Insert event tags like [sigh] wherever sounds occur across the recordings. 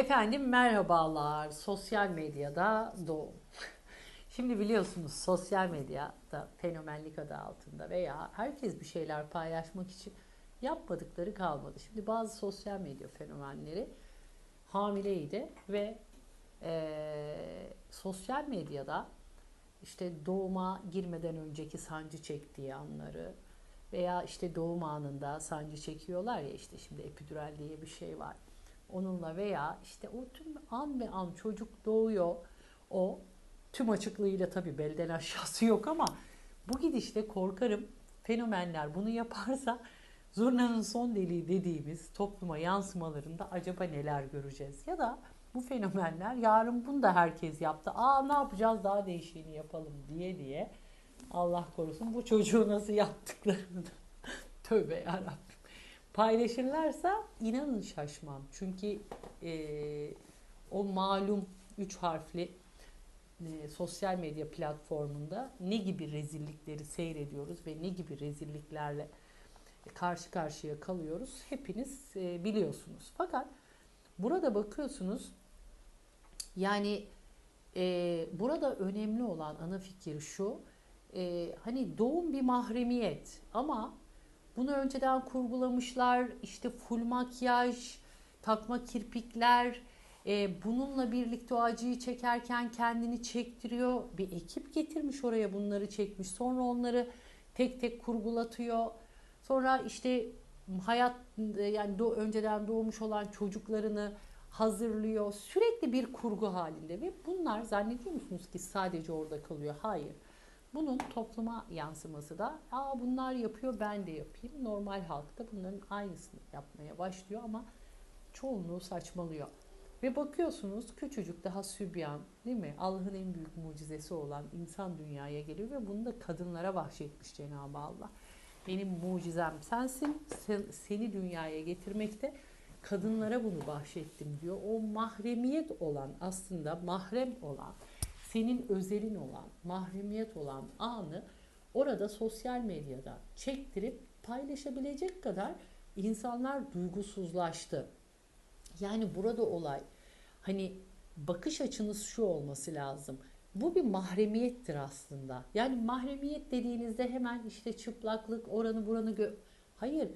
Efendim merhabalar. Sosyal medyada doğum. [laughs] Şimdi biliyorsunuz sosyal medyada fenomenlik adı altında veya herkes bir şeyler paylaşmak için yapmadıkları kalmadı. Şimdi bazı sosyal medya fenomenleri hamileydi ve eee, sosyal medyada işte doğuma girmeden önceki sancı çektiği anları veya işte doğum anında sancı çekiyorlar ya işte şimdi epidural diye bir şey var. Onunla veya işte o tüm an be an çocuk doğuyor. O tüm açıklığıyla tabii belden aşağısı yok ama bu gidişle korkarım fenomenler bunu yaparsa zurnanın son deliği dediğimiz topluma yansımalarında acaba neler göreceğiz? Ya da bu fenomenler yarın bunu da herkes yaptı. Aa ne yapacağız daha değişiğini yapalım diye diye Allah korusun bu çocuğu nasıl yaptıklarını [laughs] tövbe yarabbim paylaşırlarsa inanın şaşmam. Çünkü e, o malum üç harfli e, sosyal medya platformunda ne gibi rezillikleri seyrediyoruz ve ne gibi rezilliklerle karşı karşıya kalıyoruz hepiniz e, biliyorsunuz. Fakat burada bakıyorsunuz yani e, burada önemli olan ana fikir şu e, hani doğum bir mahremiyet ama bunu önceden kurgulamışlar işte full makyaj takma kirpikler e, bununla birlikte o acıyı çekerken kendini çektiriyor. Bir ekip getirmiş oraya bunları çekmiş. Sonra onları tek tek kurgulatıyor. Sonra işte hayat yani do, önceden doğmuş olan çocuklarını hazırlıyor. Sürekli bir kurgu halinde ve bunlar zannediyor musunuz ki sadece orada kalıyor? Hayır bunun topluma yansıması da Aa, bunlar yapıyor ben de yapayım. Normal halkta bunların aynısını yapmaya başlıyor ama çoğunluğu saçmalıyor. Ve bakıyorsunuz küçücük daha sübyan değil mi? Allah'ın en büyük mucizesi olan insan dünyaya geliyor ve bunu da kadınlara bahşetmiş Cenab-ı Allah. Benim mucizem sensin. Sen, seni dünyaya getirmekte kadınlara bunu bahşettim diyor. O mahremiyet olan aslında mahrem olan senin özelin olan, mahremiyet olan anı orada sosyal medyada çektirip paylaşabilecek kadar insanlar duygusuzlaştı. Yani burada olay hani bakış açınız şu olması lazım. Bu bir mahremiyettir aslında. Yani mahremiyet dediğinizde hemen işte çıplaklık, oranı buranı gö Hayır.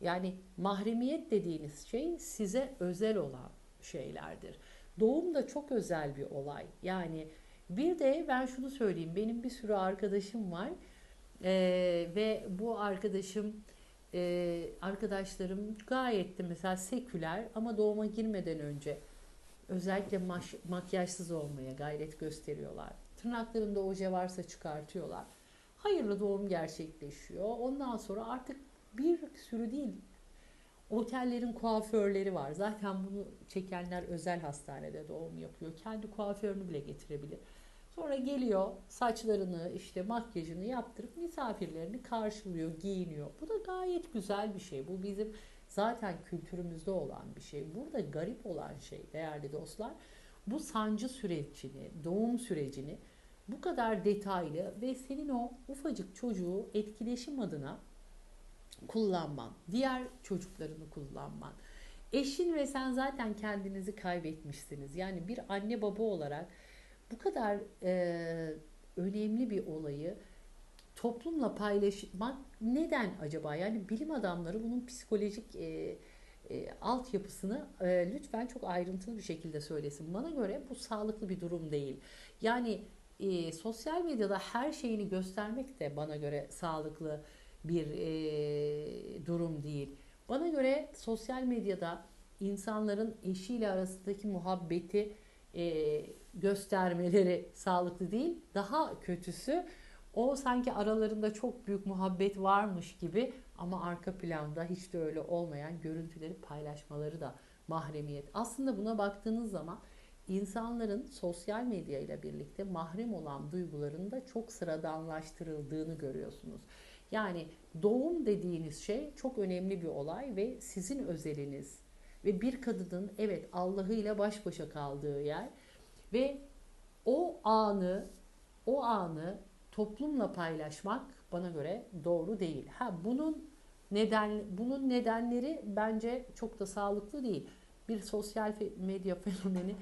Yani mahremiyet dediğiniz şey size özel olan şeylerdir. Doğum da çok özel bir olay. Yani bir de ben şunu söyleyeyim. Benim bir sürü arkadaşım var. Ee, ve bu arkadaşım e, arkadaşlarım gayet de mesela seküler ama doğuma girmeden önce özellikle maş, makyajsız olmaya gayret gösteriyorlar. Tırnaklarında oje varsa çıkartıyorlar. Hayırlı doğum gerçekleşiyor. Ondan sonra artık bir sürü değil Otellerin kuaförleri var. Zaten bunu çekenler özel hastanede doğum yapıyor. Kendi kuaförünü bile getirebilir. Sonra geliyor saçlarını işte makyajını yaptırıp misafirlerini karşılıyor, giyiniyor. Bu da gayet güzel bir şey. Bu bizim zaten kültürümüzde olan bir şey. Burada garip olan şey değerli dostlar bu sancı sürecini, doğum sürecini bu kadar detaylı ve senin o ufacık çocuğu etkileşim adına kullanman, diğer çocuklarını kullanman. Eşin ve sen zaten kendinizi kaybetmişsiniz. Yani bir anne baba olarak bu kadar e, önemli bir olayı toplumla paylaşmak neden acaba? Yani bilim adamları bunun psikolojik e, e, altyapısını e, lütfen çok ayrıntılı bir şekilde söylesin. Bana göre bu sağlıklı bir durum değil. Yani e, sosyal medyada her şeyini göstermek de bana göre sağlıklı bir e, durum değil. Bana göre sosyal medyada insanların eşiyle arasındaki muhabbeti e, göstermeleri sağlıklı değil. Daha kötüsü o sanki aralarında çok büyük muhabbet varmış gibi ama arka planda hiç de öyle olmayan görüntüleri paylaşmaları da mahremiyet. Aslında buna baktığınız zaman insanların sosyal medya ile birlikte mahrem olan duygularının da çok sıradanlaştırıldığını görüyorsunuz. Yani doğum dediğiniz şey çok önemli bir olay ve sizin özeliniz ve bir kadının evet Allah'ıyla baş başa kaldığı yer ve o anı o anı toplumla paylaşmak bana göre doğru değil. Ha bunun neden bunun nedenleri bence çok da sağlıklı değil. Bir sosyal medya [laughs] fenomeni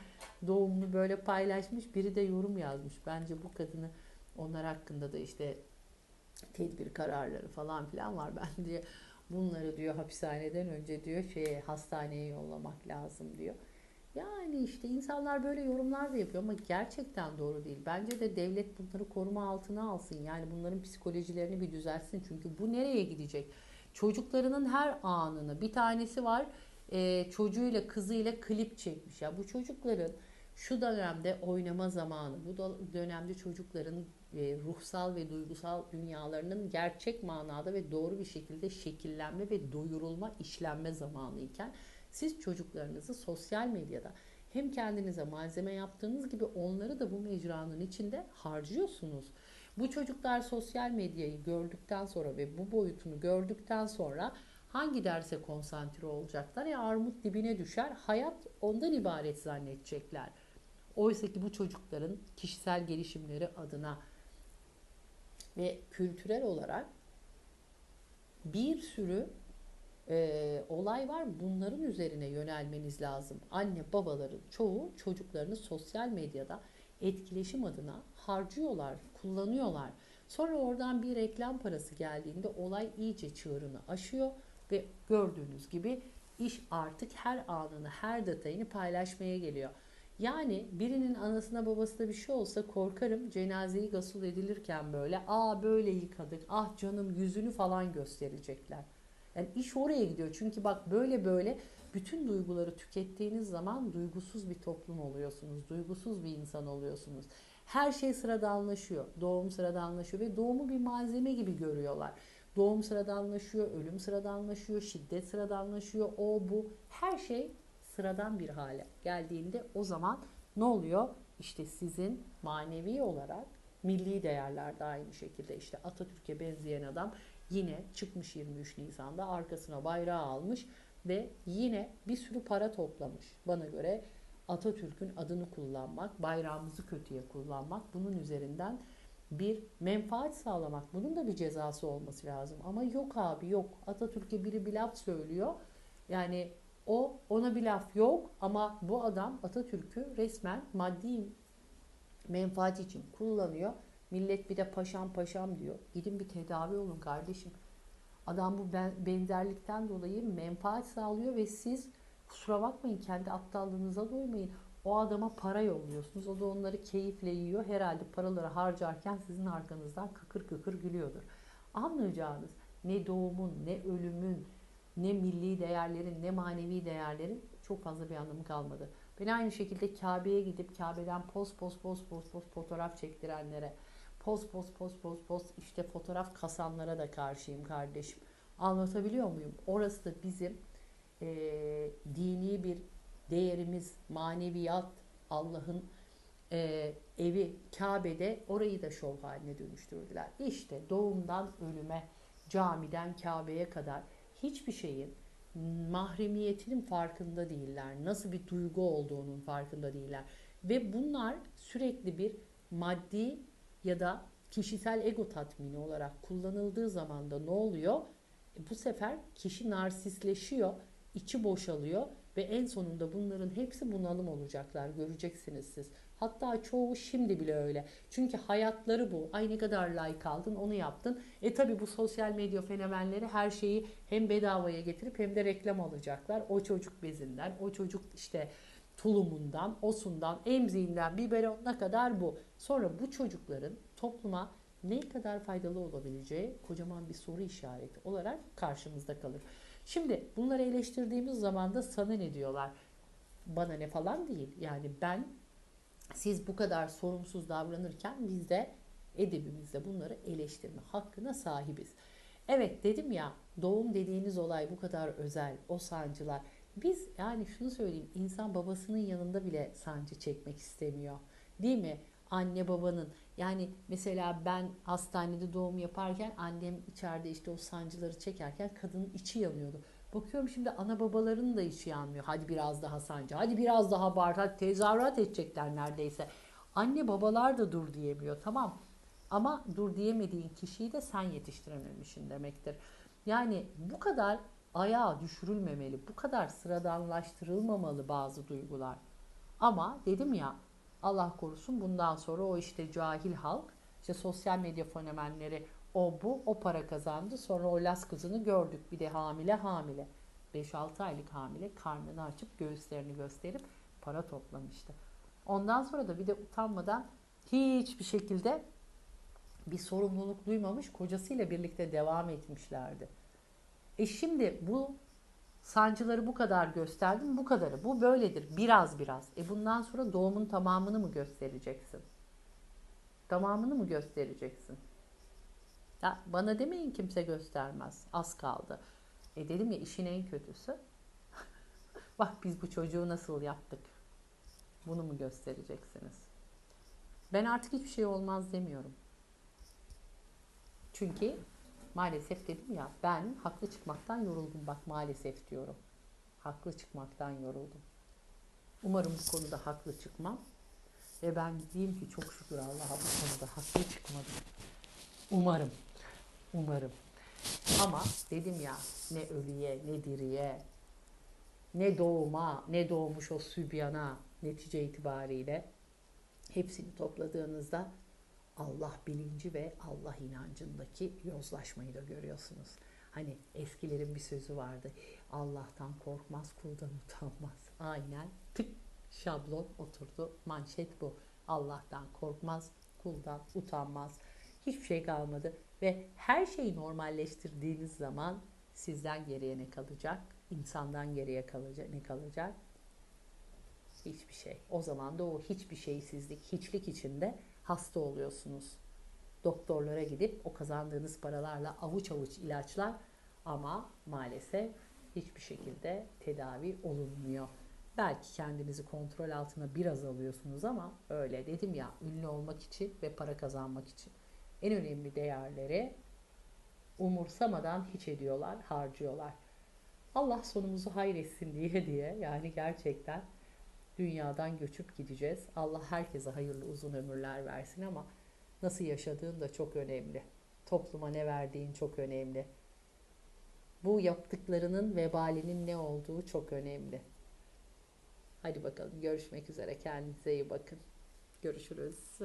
doğumunu böyle paylaşmış. Biri de yorum yazmış. Bence bu kadını onlar hakkında da işte tedbir kararları falan filan var. Ben diye bunları diyor hapishaneden önce diyor şeye hastaneye yollamak lazım diyor. Yani işte insanlar böyle yorumlar da yapıyor ama gerçekten doğru değil. Bence de devlet bunları koruma altına alsın. Yani bunların psikolojilerini bir düzeltsin. Çünkü bu nereye gidecek? Çocuklarının her anını bir tanesi var e, çocuğuyla kızıyla klip çekmiş. Ya bu çocukların şu dönemde oynama zamanı, bu dönemde çocukların e, ruhsal ve duygusal dünyalarının gerçek manada ve doğru bir şekilde şekillenme ve doyurulma, işlenme zamanı iken siz çocuklarınızı sosyal medyada hem kendinize malzeme yaptığınız gibi onları da bu mecranın içinde harcıyorsunuz. Bu çocuklar sosyal medyayı gördükten sonra ve bu boyutunu gördükten sonra hangi derse konsantre olacaklar? Ya armut dibine düşer, hayat ondan ibaret zannedecekler. Oysa ki bu çocukların kişisel gelişimleri adına ve kültürel olarak bir sürü e, olay var. Bunların üzerine yönelmeniz lazım. Anne babaların çoğu çocuklarını sosyal medyada etkileşim adına harcıyorlar, kullanıyorlar. Sonra oradan bir reklam parası geldiğinde olay iyice çığırını aşıyor ve gördüğünüz gibi iş artık her anını, her detayını paylaşmaya geliyor. Yani birinin anasına babasına bir şey olsa korkarım cenazeyi gasıl edilirken böyle aa böyle yıkadık ah canım yüzünü falan gösterecekler. Yani iş oraya gidiyor. Çünkü bak böyle böyle bütün duyguları tükettiğiniz zaman duygusuz bir toplum oluyorsunuz. Duygusuz bir insan oluyorsunuz. Her şey sıradanlaşıyor. Doğum sıradanlaşıyor ve doğumu bir malzeme gibi görüyorlar. Doğum sıradanlaşıyor, ölüm sıradanlaşıyor, şiddet sıradanlaşıyor, o bu. Her şey sıradan bir hale geldiğinde o zaman ne oluyor? İşte sizin manevi olarak milli değerler de aynı şekilde işte Atatürk'e benzeyen adam yine çıkmış 23 Nisan'da arkasına bayrağı almış ve yine bir sürü para toplamış. Bana göre Atatürk'ün adını kullanmak, bayrağımızı kötüye kullanmak bunun üzerinden bir menfaat sağlamak. Bunun da bir cezası olması lazım. Ama yok abi yok. Atatürk'e biri bir laf söylüyor. Yani o ona bir laf yok ama bu adam Atatürk'ü resmen maddi menfaat için kullanıyor. Millet bir de paşam paşam diyor. Gidin bir tedavi olun kardeşim. Adam bu benzerlikten dolayı menfaat sağlıyor ve siz kusura bakmayın kendi aptallığınıza doymayın. O adama para yolluyorsunuz. O da onları keyifle yiyor. Herhalde paraları harcarken sizin arkanızdan kıkır kıkır gülüyordur. Anlayacağınız ne doğumun, ne ölümün, ne milli değerlerin, ne manevi değerlerin çok fazla bir anlamı kalmadı. Ben aynı şekilde Kabe'ye gidip Kabe'den post post post post post fotoğraf çektirenlere, post post post post post işte fotoğraf kasanlara da karşıyım kardeşim. Anlatabiliyor muyum? Orası da bizim e, dini bir değerimiz, maneviyat, Allah'ın e, evi Kabe'de orayı da şov haline dönüştürdüler. İşte doğumdan ölüme, camiden Kabe'ye kadar hiçbir şeyin mahremiyetinin farkında değiller. Nasıl bir duygu olduğunun farkında değiller. Ve bunlar sürekli bir maddi ya da kişisel ego tatmini olarak kullanıldığı zaman da ne oluyor? E bu sefer kişi narsisleşiyor, içi boşalıyor ve en sonunda bunların hepsi bunalım olacaklar. Göreceksiniz siz. Hatta çoğu şimdi bile öyle. Çünkü hayatları bu. Ay ne kadar like aldın onu yaptın. E tabi bu sosyal medya fenomenleri her şeyi hem bedavaya getirip hem de reklam alacaklar. O çocuk bezinden, o çocuk işte tulumundan, osundan, emziğinden, biberonuna kadar bu. Sonra bu çocukların topluma ne kadar faydalı olabileceği kocaman bir soru işareti olarak karşımızda kalır. Şimdi bunları eleştirdiğimiz zaman da sana ne diyorlar? Bana ne falan değil. Yani ben siz bu kadar sorumsuz davranırken biz de edebimizde bunları eleştirme hakkına sahibiz. Evet dedim ya doğum dediğiniz olay bu kadar özel, o sancılar. Biz yani şunu söyleyeyim insan babasının yanında bile sancı çekmek istemiyor. Değil mi? Anne babanın yani mesela ben hastanede doğum yaparken annem içeride işte o sancıları çekerken kadının içi yanıyordu. Bakıyorum şimdi ana babaların da içi yanmıyor. Hadi biraz daha sancı, hadi biraz daha bağır, hadi tezahürat edecekler neredeyse. Anne babalar da dur diyemiyor tamam. Ama dur diyemediğin kişiyi de sen yetiştirememişsin demektir. Yani bu kadar ayağa düşürülmemeli. Bu kadar sıradanlaştırılmamalı bazı duygular. Ama dedim ya Allah korusun bundan sonra o işte cahil halk, işte sosyal medya fenomenleri o bu o para kazandı. Sonra o Las kızını gördük. Bir de hamile hamile. 5-6 aylık hamile karnını açıp göğüslerini gösterip para toplamıştı. Ondan sonra da bir de utanmadan hiçbir şekilde bir sorumluluk duymamış kocasıyla birlikte devam etmişlerdi. E şimdi bu sancıları bu kadar gösterdim bu kadarı. Bu böyledir biraz biraz. E bundan sonra doğumun tamamını mı göstereceksin? Tamamını mı göstereceksin? Ya bana demeyin kimse göstermez. Az kaldı. E dedim ya işin en kötüsü. [laughs] Bak biz bu çocuğu nasıl yaptık. Bunu mu göstereceksiniz? Ben artık hiçbir şey olmaz demiyorum. Çünkü maalesef dedim ya ben haklı çıkmaktan yoruldum. Bak maalesef diyorum. Haklı çıkmaktan yoruldum. Umarım bu konuda haklı çıkmam. Ve ben diyeyim ki çok şükür Allah'a bu konuda haklı çıkmadım. Umarım. Umarım. Ama dedim ya ne ölüye ne diriye ne doğuma ne doğmuş o sübyana netice itibariyle hepsini topladığınızda Allah bilinci ve Allah inancındaki yozlaşmayı da görüyorsunuz. Hani eskilerin bir sözü vardı. Allah'tan korkmaz, kuldan utanmaz. Aynen tık şablon oturdu. Manşet bu. Allah'tan korkmaz, kuldan utanmaz. Hiçbir şey kalmadı ve her şeyi normalleştirdiğiniz zaman sizden geriye ne kalacak? İnsandan geriye kalacak ne kalacak? Hiçbir şey. O zaman da o hiçbir şeysizlik, hiçlik içinde hasta oluyorsunuz. Doktorlara gidip o kazandığınız paralarla avuç avuç ilaçlar ama maalesef hiçbir şekilde tedavi olunmuyor. Belki kendinizi kontrol altına biraz alıyorsunuz ama öyle dedim ya ünlü olmak için ve para kazanmak için en önemli değerleri umursamadan hiç ediyorlar, harcıyorlar. Allah sonumuzu hayretsin diye diye yani gerçekten dünyadan göçüp gideceğiz. Allah herkese hayırlı uzun ömürler versin ama nasıl yaşadığın da çok önemli. Topluma ne verdiğin çok önemli. Bu yaptıklarının vebalinin ne olduğu çok önemli. Hadi bakalım görüşmek üzere. Kendinize iyi bakın. Görüşürüz.